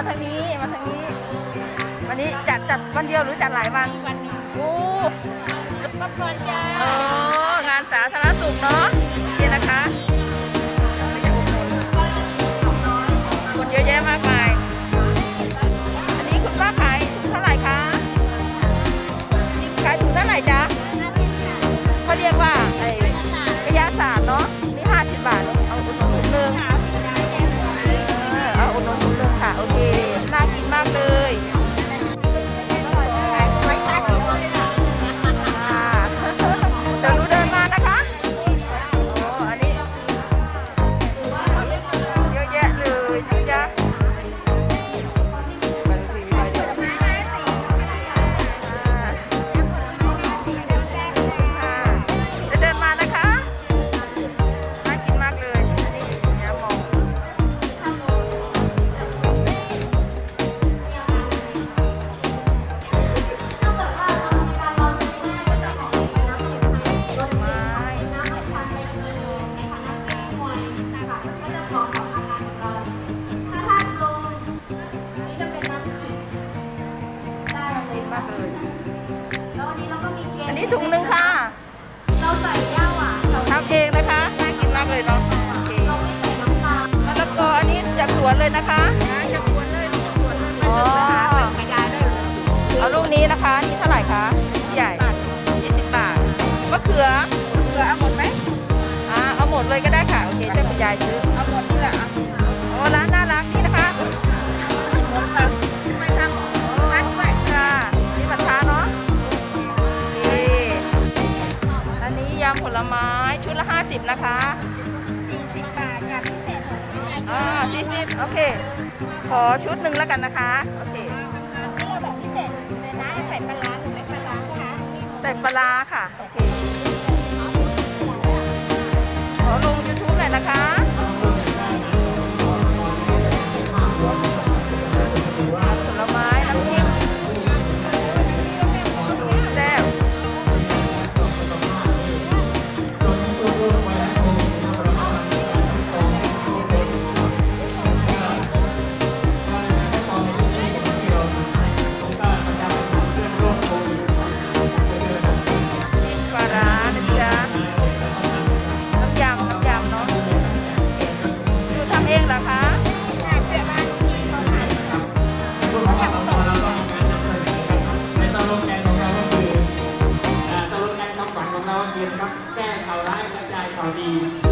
มาทางนี้มาทางนี้ วันนี้จัดจัดวันเดียวหรือจัดหลายวันวันนี้โอ้ป๊อปคอร์นจ้าโอ้งานสาธารณสุขเนาะนี่นะคะ โอเค น่ากินมากเลย อันนี้ถุงหนึ่งค่ะ เราใส่ย่าหวานเราทำเองนะคะ น่ากินมากเลยเนาะโอเคเราไม่ใส่น้ำตาลมะละกออันนี้จากสวนเลยนะคะ จะกวนเลยจะกวนเลยอ๋อไม่ได้เลยเอาลูกนี้นะคะนี่เท่าไหร่คะใหญ่20บาทมะเขือเกลือเอาหมดไหมอ่าเอาหมดเลยก็ได้ค่ะ โอเคช่วยคุณยายซื้อเอาหมดนี่แหละโอ้ร้านน่า ไม้ชุดละ 50 นะคะ 40 บาทค่ะพิเศษ60อ่าสี่สิบโอเค ขอชุดหนึ่งแล้วกันนะคะ โอเค นี่เราแบบพิเศษเลยนะใส่ปลาร้าหรือไม่ปลาร้าคะใส่ปลาร้าค่ะ โอเค แกนคำขวัญของเราคือครับแก้ข่าวร้ายกระจายข่าวดี